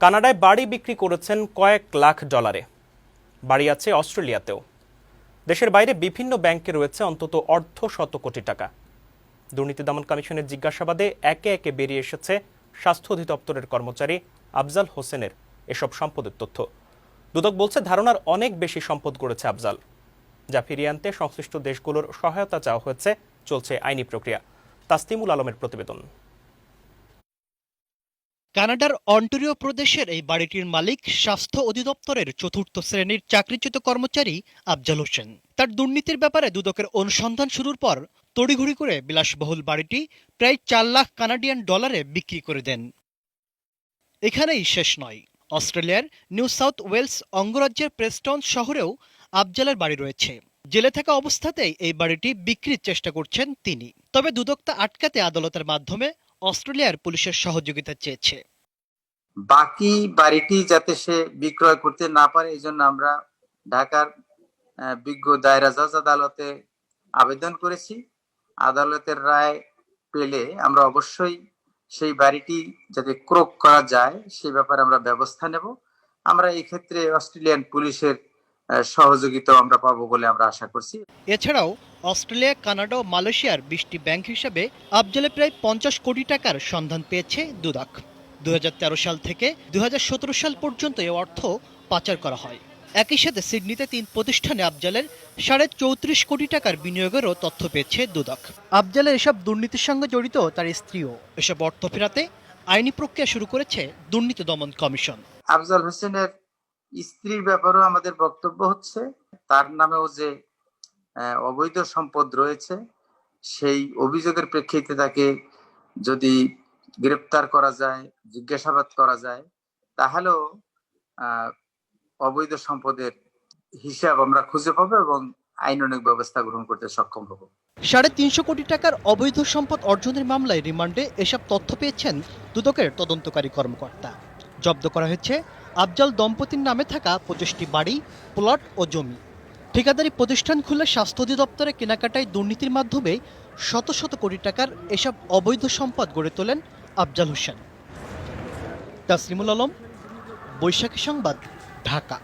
কানাডায় বাড়ি বিক্রি করেছেন কয়েক লাখ ডলারে। বাড়ি আছে অস্ট্রেলিয়াতেও। দেশের বাইরে বিভিন্ন ব্যাংকে রয়েছে অন্তত অর্ধ শত কোটি টাকা। দুর্নীতি দমন কমিশনের জিজ্ঞাসাবাদে একে একে বেরিয়ে এসেছে স্বাস্থ্য অধিদপ্তরের কর্মচারী আফজাল হোসেনের এসব সম্পদের তথ্য। দুদক বলছে, ধারণার অনেক বেশি সম্পদ গড়েছে আফজাল, যা ফিরিয়ে আনতে সংশ্লিষ্ট দেশগুলোর সহায়তা চাওয়া হয়েছে, চলছে আইনি প্রক্রিয়া। তাসতিমুল আলমের প্রতিবেদন। কানাডার অন্টারিও প্রদেশের এই বাড়িটির মালিক স্বাস্থ্য অধিদপ্তরের চতুর্থ শ্রেণির চাকরিচ্যুত কর্মচারী আফজাল হোসেন। তার দুর্নীতির ব্যাপারে দুদকের অনুসন্ধান শুরুর পর তড়িঘড়ি করে বিলাসবহুল বাড়িটি প্রায় চার লাখ কানাডিয়ান ডলারে বিক্রি করে দেন। এখানেই শেষ নয়। অস্ট্রেলিয়ার নিউ সাউথ ওয়েলস অঙ্গরাজ্যের প্রেস্টন শহরেও আফজালের বাড়ি রয়েছে। জেলে থাকা অবস্থাতেই এই বাড়িটি বিক্রির চেষ্টা করছেন তিনি। তবে দুদক তা আটকাতে আদালতের মাধ্যমে অস্ট্রেলিয়ার পুলিশের সহযোগিতা চেয়েছে। বাকি বাড়িটি যাতে সে বিক্রয় করতে না পারে এই জন্য আমরা ঢাকার বিজ্ঞ দায়রা জজ আদালতে আবেদন করেছি। আদালতের রায় পেলে আমরা অবশ্যই সেই বাড়িটি যাতে ক্রোক করা যায় সেই ব্যাপারে আমরা ব্যবস্থা নেব। আমরা এই ক্ষেত্রে অস্ট্রেলিয়ান পুলিশের সহযোগিতা আমরা পাবো বলে আমরা আশা করছি। এছাড়াও অস্ট্রেলিয়া কানাডা ও মালয়েশিয়ার বিশটি ব্যাংক হিসাবে আফজালে প্রায় পঞ্চাশ কোটি টাকার সন্ধান পেয়েছে দুদক। দু সাল থেকে দু সাল পর্যন্ত এ অর্থ পাচার করা হয়। একই সাথে সিডনিতে তিন প্রতিষ্ঠানে আফজালের সাড়ে চৌত্রিশ কোটি টাকার বিনিয়োগেরও তথ্য পেয়েছে দুদক। আফজালের এসব দুর্নীতির সঙ্গে জড়িত তার স্ত্রীও। এসব অর্থ ফেরাতে আইনি প্রক্রিয়া শুরু করেছে দুর্নীতি দমন কমিশন। আফজাল হোসেনের স্ত্রীর ব্যাপারেও আমাদের বক্তব্য হচ্ছে। তার নামেও যে অবৈধ সম্পদ রয়েছে, সেই অভিযোগের প্রেক্ষিতে তাকে যদি গ্রেপ্তার করা যায়, জিজ্ঞাসাবাদ করা যায়, তাহলেও অবৈধ সম্পদের হিসাব আমরা খুঁজে পাবো এবং আইন অনেক ব্যবস্থা গ্রহণ করতে সক্ষম হব। সাড়ে তিনশো কোটি টাকার অবৈধ সম্পদ অর্জনের মামলায় রিমান্ডে এসব তথ্য পেয়েছেন দুদকের তদন্তকারী কর্মকর্তা। জব্দ করা হয়েছে আফজাল দম্পতির নামে থাকা পঁচিশটি বাড়ি, প্লট ও জমি। ঠিকাদারি প্রতিষ্ঠান খুলে স্বাস্থ্য অধিদপ্তরে কেনাকাটায় দুর্নীতির মাধ্যমে শত শত কোটি টাকার এসব অবৈধ সম্পদ গড়ে তোলেন আফজাল হোসেন। তাসলিমুল আলম, বৈশাখী সংবাদ, ঢাকা।